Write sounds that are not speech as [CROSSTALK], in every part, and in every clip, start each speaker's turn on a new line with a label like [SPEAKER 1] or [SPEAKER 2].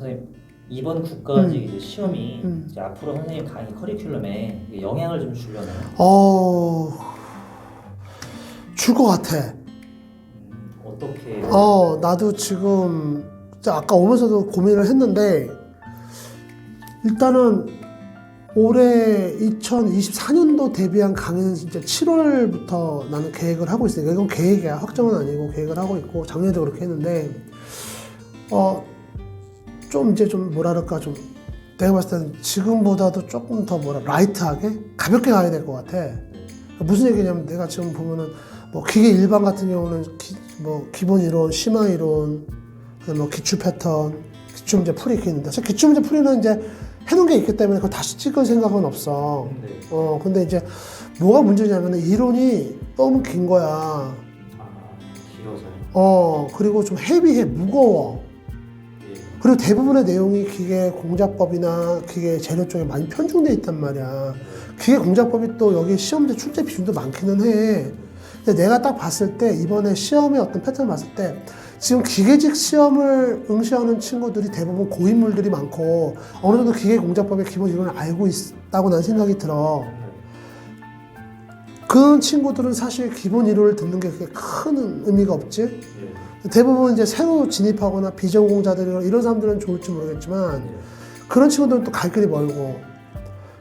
[SPEAKER 1] 선생님 이번 국가직
[SPEAKER 2] 음.
[SPEAKER 1] 이제 시험이
[SPEAKER 2] 음.
[SPEAKER 1] 이제 앞으로 선생님 강의 커리큘럼에 영향을 좀 주려나요?
[SPEAKER 2] 어, 줄 것 같아.
[SPEAKER 1] 음, 어떻게?
[SPEAKER 2] 어, 나도 지금 아까 오면서도 고민을 했는데 일단은 올해 2024년도 데뷔한 강의는 진짜 7월부터 나는 계획을 하고 있으니까 이건 계획이야 확정은 아니고 계획을 하고 있고 작년에도 그렇게 했는데 어 좀 이제 좀 뭐랄까 좀 내가 봤을 때는 지금보다도 조금 더 뭐라 라이트하게 가볍게 가야 될 것 같아 무슨 얘기냐면 내가 지금 보면은 뭐 기계 일반 같은 경우는 기, 뭐 기본 이론, 심화 이론, 뭐 기출 패턴, 기출 문제 풀이 이렇게 있는데 사실 기출 문제 풀이는 이제 해놓은 게 있기 때문에 그걸 다시 찍을 생각은 없어.
[SPEAKER 1] 네.
[SPEAKER 2] 어 근데 이제 뭐가 문제냐면 이론이 너무 긴 거야.
[SPEAKER 1] 아 길어서.
[SPEAKER 2] 어 그리고 좀 헤비해 무거워.
[SPEAKER 1] 예.
[SPEAKER 2] 그리고 대부분의 내용이 기계 공작법이나 기계 재료 쪽에 많이 편중돼 있단 말이야. 기계 공작법이 또 여기 시험대 출제 비중도 많기는 해. 근데 내가 딱 봤을 때 이번에 시험의 어떤 패턴을 봤을 때 지금 기계직 시험을 응시하는 친구들이 대부분 고인물들이 많고 어느 정도 기계 공작법의 기본 이론을 알고 있다고 난 생각이 들어. 그런 친구들은 사실 기본 이론을 듣는 게 그렇게 큰 의미가 없지.
[SPEAKER 1] 예.
[SPEAKER 2] 대부분 이제 새로 진입하거나 비전공자들 이런 사람들은 좋을지 모르겠지만
[SPEAKER 1] 예.
[SPEAKER 2] 그런 친구들은 또 갈 길이 멀고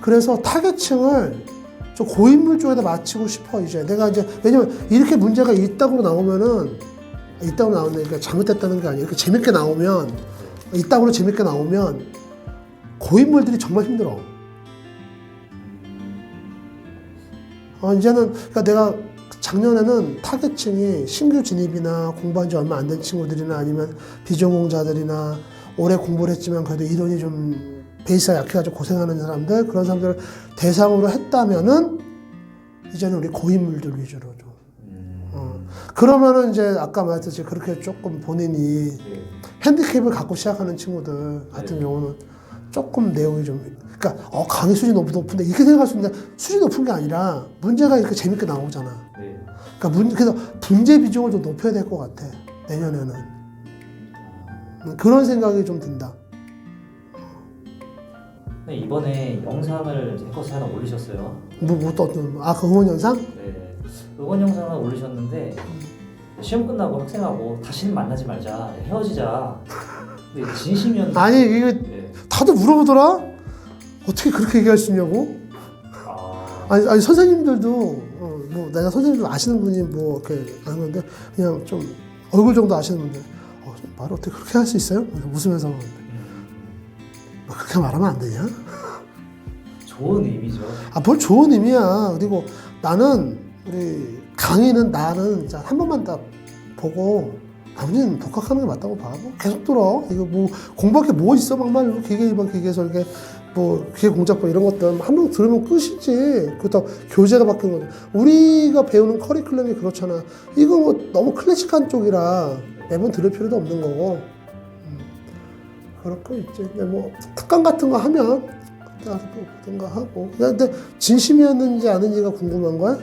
[SPEAKER 2] 그래서 타겟층을 좀 고인물 쪽에다 맞추고 싶어 이제 내가 이제 왜냐면 이렇게 문제가 있다고 나오면은 있다고 나오는 그러니까 잘못됐다는 게 아니라 이렇게 재밌게 나오면 있다고 재밌게 나오면 고인물들이 정말 힘들어. 어, 이제는 그러니까 내가 작년에는 타겟층이 신규 진입이나 공부한 지 얼마 안 된 친구들이나 아니면 비전공자들이나 오래 공부를 했지만 그래도 이론이 좀 베이스가 약해가지고 고생하는 사람들 그런 사람들을 대상으로 했다면은 이제는 우리 고인물들 위주로 좀
[SPEAKER 1] 음.
[SPEAKER 2] 어. 그러면은 이제 아까 말했듯이 그렇게 조금 본인이
[SPEAKER 1] 예.
[SPEAKER 2] 핸디캡을 갖고 시작하는 친구들 같은
[SPEAKER 1] 네.
[SPEAKER 2] 경우는 조금 내용이 좀 그러니까 어 강의 수준이 너무 높은데 이렇게 생각할 수 있는데 수준이 높은 게 아니라 문제가 이렇게 재밌게 나오잖아.
[SPEAKER 1] 네.
[SPEAKER 2] 그러니까 문, 그래서 분재 비중을 좀 높여야 될 것 같아 내년에는 음, 그런 생각이 좀 든다.
[SPEAKER 1] 네, 이번에 영상을 해커스 하나 올리셨어요.
[SPEAKER 2] 뭐, 뭐 또 어떤 아 그 응원 영상?
[SPEAKER 1] 네. 응원 영상을 올리셨는데 시험 끝나고 학생하고 다시는 만나지 말자, 헤어지자. 근데 진심이었는데.
[SPEAKER 2] 아니 이게
[SPEAKER 1] 네.
[SPEAKER 2] 다들 물어보더라. 어떻게 그렇게 얘기할 수 있냐고?
[SPEAKER 1] 아.
[SPEAKER 2] 아니, 아니 선생님들도 어, 뭐 내가 선생님들 아시는 분이 뭐 이렇게 아는 건데 그냥 좀 얼굴 정도 아시는 분들 어, 말을 어떻게 그렇게 할 수 있어요? 웃으면서
[SPEAKER 1] 음,
[SPEAKER 2] 뭐 그렇게 말하면 안 되냐?
[SPEAKER 1] 좋은 의미죠.
[SPEAKER 2] 아, 뭘 좋은 의미야. 그리고 나는 우리 강의는 나는 한 번만 딱 보고 나머지는 독학하는 게 맞다고 봐. 뭐 계속 들어. 이거 뭐 공부할 게 뭐 있어? 막말 기계 일반 기계에서 이렇게 뭐 기계 공작법 이런 것들 한 번 들으면 끝이지. 그렇다고 교재가 바뀐 거지. 우리가 배우는 커리큘럼이 그렇잖아. 이거 뭐 너무 클래식한 쪽이라 매번 들을 필요도 없는 거고. 음, 있지. 근데 뭐 특강 같은 거 하면 따로 보든가 하고. 근데 진심이었는지 아닌지가 궁금한 거야?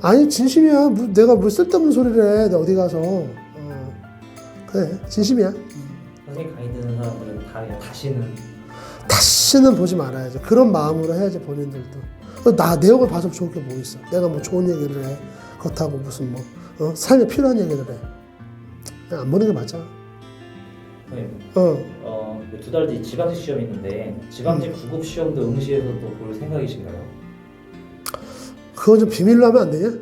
[SPEAKER 2] 아니 진심이야. 뭐, 내가 뭘 쓸데없는 소리를 해. 내가 어디 가서. 어. 그래 진심이야.
[SPEAKER 1] 선생님 듣는 사람들은 다 그냥 다시는
[SPEAKER 2] 다시는 보지 말아야지. 그런 마음으로 해야지 본인들도. 어, 나 내용을 봐서 좋을 게 뭐 있어. 내가 뭐 좋은 얘기를 해. 그렇다고 무슨 뭐 어? 삶에 필요한 얘기를 해. 그냥 안 보는 게 맞아.
[SPEAKER 1] 네.
[SPEAKER 2] 어.
[SPEAKER 1] 어, 두 달 뒤 지방직 시험이 있는데 지방직 구급 시험도 응시해서 또 볼 생각이신가요?
[SPEAKER 2] 그건 좀 비밀로 하면 안 되냐? [LAUGHS]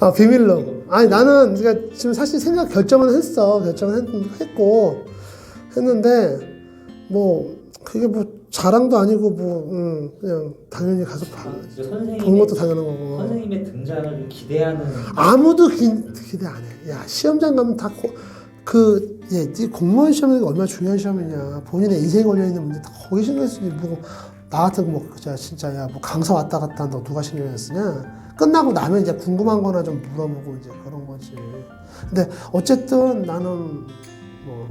[SPEAKER 2] 아 비밀로. 아니 나는 그러니까 지금 사실 생각 결정은 했어. 결정은 했, 했고 했는데 뭐 그게 뭐 자랑도 아니고 뭐 음, 그냥 당연히 가서 봐.
[SPEAKER 1] 이제
[SPEAKER 2] 보는
[SPEAKER 1] 선생님의
[SPEAKER 2] 것도 당연한 거고.
[SPEAKER 1] 선생님의 등장을 좀 기대하는
[SPEAKER 2] 아무도 기, 기대 안 해. 야 시험장 가면 다그 예, 네 공무원 시험이 얼마나 중요한 시험이냐. 본인의 인생에 걸려 있는 문제 다 거기 신경 쓰지. 뭐 나 같은 뭐 진짜 야뭐 강사 왔다 갔다 한다고 누가 신경 쓰냐. 끝나고 나면 이제 궁금한 거나 좀 물어보고 이제 그런 거지. 근데 어쨌든 나는 뭐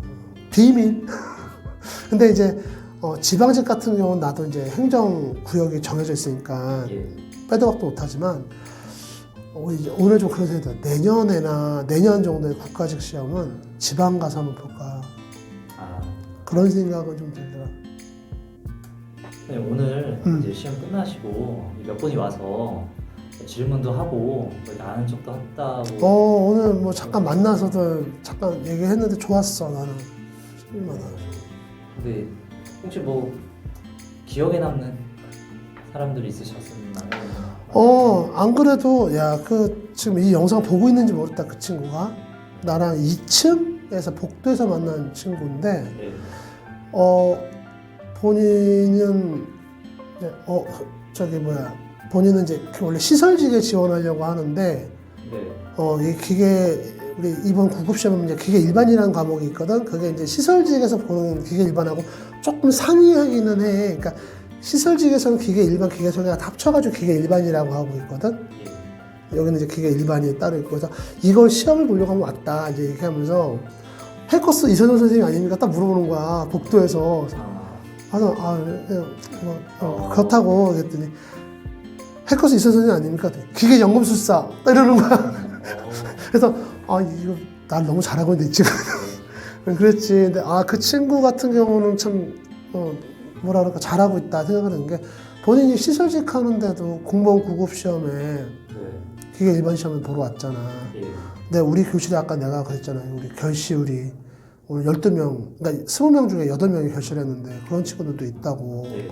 [SPEAKER 2] 비밀. [LAUGHS] 근데 이제 어, 지방직 같은 경우는 나도 이제 행정 구역이 정해져 있으니까
[SPEAKER 1] 예.
[SPEAKER 2] 빼도 박도 못하지만 어, 이제 오늘 좀 그런 생각이 들어요. 내년에나 내년 정도의 국가직 시험은 지방 가서 한번 볼까
[SPEAKER 1] 아,
[SPEAKER 2] 그런 생각은 좀 들더라.
[SPEAKER 1] 네, 오늘
[SPEAKER 2] 음.
[SPEAKER 1] 이제 시험 끝나시고 몇 분이 와서 질문도 하고 뭐 아는 척도 했다고.
[SPEAKER 2] 어 오늘 뭐 잠깐 만나서도 잠깐 얘기했는데 좋았어 나는. 얼마나.
[SPEAKER 1] 근데 혹시 뭐 기억에 남는 사람들이 있으셨나요?
[SPEAKER 2] 어, 안 그래도, 야, 그, 지금 이 영상 보고 있는지 모르겠다, 그 친구가. 나랑 2층에서 복도에서 만난 친구인데,
[SPEAKER 1] 네.
[SPEAKER 2] 어, 본인은, 이제, 어, 저기 뭐야, 본인은 이제 그 원래 시설직에 지원하려고 하는데,
[SPEAKER 1] 네.
[SPEAKER 2] 어, 이 기계, 우리 이번 구급 시험은 이제 기계 일반이라는 과목이 있거든. 그게 이제 시설직에서 보는 기계 일반하고 조금 상이하기는 해. 그러니까 시설직에서는 기계 일반, 기계 다 합쳐가지고 기계 일반이라고 하고 있거든.
[SPEAKER 1] 예.
[SPEAKER 2] 여기는 이제 기계 일반이 따로 있고 그래서 이걸 시험을 보려고 하면 왔다 이제 얘기하면서 해커스 이선호 선생님 아닙니까 딱 물어보는 거야 복도에서
[SPEAKER 1] 아,
[SPEAKER 2] 그래서 아 예, 뭐, 어, 그렇다고 그랬더니 해커스 선생님 아닙니까 기계 연금술사 딱 이러는 거야
[SPEAKER 1] 어, [LAUGHS]
[SPEAKER 2] 그래서 아 이거 난 너무 잘하고 있는데 지금 [LAUGHS] 그랬지 근데 아 그 친구 같은 경우는 참 어, 뭐라 그럴까 잘하고 있다 생각하는 게 본인이 시설직 하는데도 공무원 구급 시험에
[SPEAKER 1] 네.
[SPEAKER 2] 기계 일반 시험을 보러 왔잖아.
[SPEAKER 1] 예.
[SPEAKER 2] 근데 우리 교실에 아까 내가 그랬잖아요. 우리 결시율이 오늘 12명, 그러니까 20명 중에 8명이 결실했는데 그런 친구들도 있다고.
[SPEAKER 1] 네.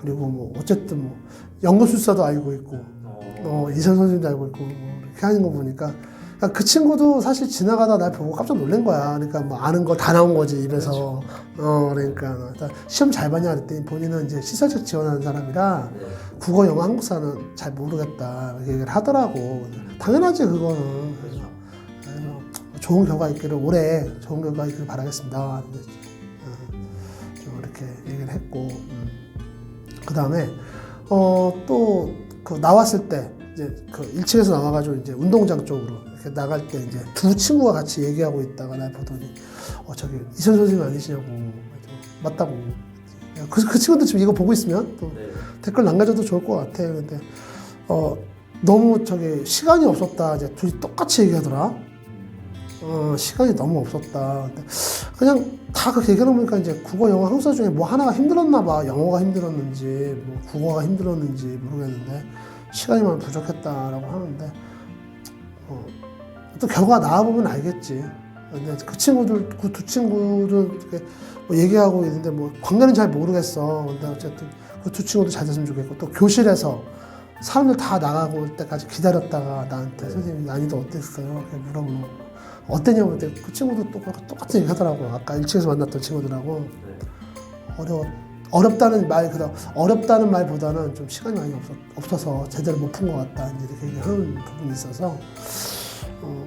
[SPEAKER 2] 그리고 뭐 어쨌든 뭐 연금술사도 알고 있고,
[SPEAKER 1] 어,
[SPEAKER 2] 어, 이선 선생님도 알고 있고, 뭐 이렇게 하는 거 보니까 그러니까 그 친구도 사실 지나가다 날 보고 깜짝 놀란 거야. 그러니까 뭐 아는 걸다 나온 거지 입에서. 어, 그러니까 일단 시험 잘 봤냐 그랬더니 본인은 이제 시설책 지원하는 사람이라
[SPEAKER 1] 네.
[SPEAKER 2] 국어, 영어, 한국사는 잘 모르겠다 이렇게 얘기를 하더라고. 당연하지 그거는. 좋은 결과 있기를 올해 좋은 결과 있기를 바라겠습니다. 어, 좀 이렇게 얘기를 했고 그 다음에 또그 나왔을 때 이제 그 1층에서 나와가지고 이제 운동장 쪽으로 이렇게 나갈 때 이제 두 친구가 같이 얘기하고 있다가 날 보더니 어 저기 이선 선생님 아니시냐고 맞다고 그, 그 친구도 지금 이거 보고 있으면 또
[SPEAKER 1] 네.
[SPEAKER 2] 댓글 남겨줘도 좋을 것 같아. 근데 어 너무 저기 시간이 없었다. 이제 둘이 똑같이 얘기하더라.
[SPEAKER 1] 음,
[SPEAKER 2] 어 시간이 너무 없었다. 그냥 다 그렇게 얘기하는 보니까 이제 국어, 영어, 한국사 중에 뭐 하나가 힘들었나 봐. 영어가 힘들었는지 뭐 국어가 힘들었는지 모르겠는데 시간이 많이 부족했다라고 하는데 어, 또 결과 나와 보면 알겠지. 근데 그 친구들 그 두 친구들 뭐 얘기하고 있는데 뭐 관계는 잘 모르겠어. 근데 어쨌든 그 두 친구도 잘 됐으면 좋겠고 또 교실에서 사람들 다 나가고 올 때까지 기다렸다가 나한테 선생님 난이도 어땠어요? 이렇게 물어보는 거. 어땠냐고 그 친구도 똑- 똑같은 얘기 하더라고. 아까 1층에서 만났던 친구들하고
[SPEAKER 1] 네.
[SPEAKER 2] 어려워 어렵다는 말 그다 어렵다는 말보다는 좀 시간이 많이 없었, 없어서 제대로 못 푼 것 같다 이렇게 얘기하는 부분이 있어서 어,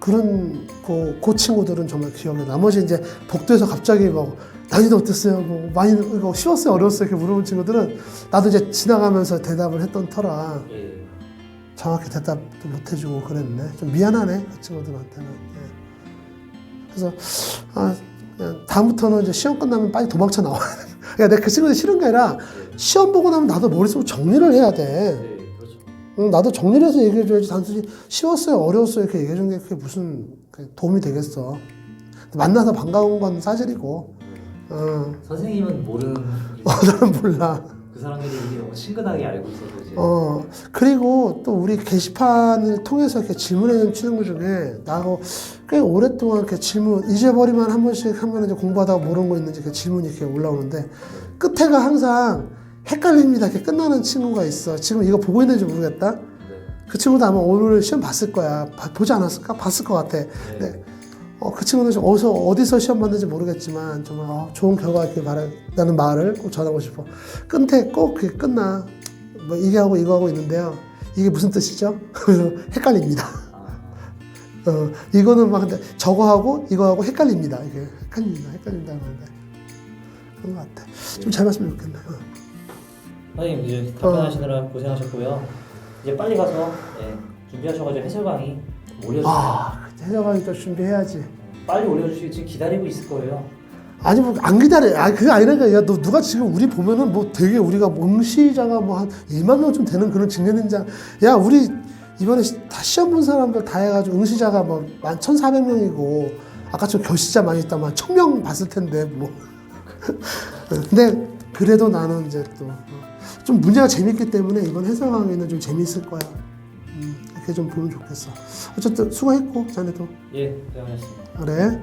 [SPEAKER 2] 그런 그, 그 친구들은 정말 기억에 나머지 이제 복도에서 갑자기 뭐 난이도 어땠어요? 뭐 많이 이거 쉬웠어요? 어려웠어요? 이렇게 물어본 친구들은 나도 이제 지나가면서 대답을 했던 터라
[SPEAKER 1] 예.
[SPEAKER 2] 정확히 대답도 못 해주고 그랬네. 좀 미안하네 그 친구들한테는. 예. 그래서 아 다음부터는 이제 시험 끝나면 빨리 도망쳐 나와. 야, [LAUGHS] 내가 그 친구들 싫은 게 아니라 시험 보고 나면 나도 머릿속으로 정리를 해야 돼.
[SPEAKER 1] 네. 그렇죠.
[SPEAKER 2] 응, 나도 정리를 해서 얘기해줘야지 단순히 쉬웠어요, 어려웠어요 이렇게 얘기해주는 게 그게 무슨 그 도움이 되겠어. 만나서 반가운 건 사실이고, 어,
[SPEAKER 1] 선생님은 모르는 [LAUGHS]
[SPEAKER 2] 어, 나는 몰라.
[SPEAKER 1] 그 사람들이 이제 친근하게 알고 있어서 이제
[SPEAKER 2] 어, 그리고 또 우리 게시판을 통해서 이렇게 질문해주는 친구 중에 나하고 꽤 오랫동안 이렇게 질문, 잊어버리만 한 번씩 하면 이제 공부하다가 모르는 거 있는지 이렇게 질문이 이렇게 올라오는데 끝에가 항상 헷갈립니다. 이렇게 끝나는 친구가 있어. 지금 이거 보고 있는지 모르겠다.
[SPEAKER 1] 네.
[SPEAKER 2] 그 친구도 아마 오늘 시험 봤을 거야. 봐- 보지 않았을까? 봤을 것 같아.
[SPEAKER 1] 네.
[SPEAKER 2] 네. 어, 그 친구는 좀 어디서, 어디서 시험 봤는지 모르겠지만, 정말 어, 좋은 결과 있길 바란다는 말을 꼭 전하고 싶어. 끝에 꼭 그게 끝나. 뭐, 이게 하고 이거 하고 있는데요. 이게 무슨 뜻이죠? [LAUGHS] 그래서 헷갈립니다.
[SPEAKER 1] 아, [LAUGHS]
[SPEAKER 2] 어, 이거는 막 근데 저거 하고 이거 하고 헷갈립니다. 이게 헷갈립니다. 헷갈린다 하는데. 그런 것 같아. 좀잘 봤으면 좋겠네. 어.
[SPEAKER 1] 선생님 이제 답변하시느라 고생하셨고요. 이제 빨리 가서 네, 준비하셔가지고 해설 강의 올려주세요.
[SPEAKER 2] 아, 또 준비해야지.
[SPEAKER 1] 빨리 올려주시고 지금 기다리고 있을 거예요.
[SPEAKER 2] 아니 뭐 안 기다려. 아 그게 아니라니까. 야 너 누가 지금 우리 보면은 뭐 되게 우리가 응시자가 뭐 한 1만 명쯤 되는 그런 직년인자. 야 우리 이번에 시- 다 시험 본 사람들 다 해가지고 응시자가 뭐 만 1,400명이고 아까처럼 결시자 많이 있다면 1,000명 봤을 텐데 뭐. [LAUGHS] 근데 그래도 나는 이제 또 좀 문제가 재밌기 때문에 이번 해설 강의는 좀 재밌을 거야. 좀 보면 좋겠어. 어쨌든 수고했고 자네도
[SPEAKER 1] 예, 고생하셨습니다.
[SPEAKER 2] 그래.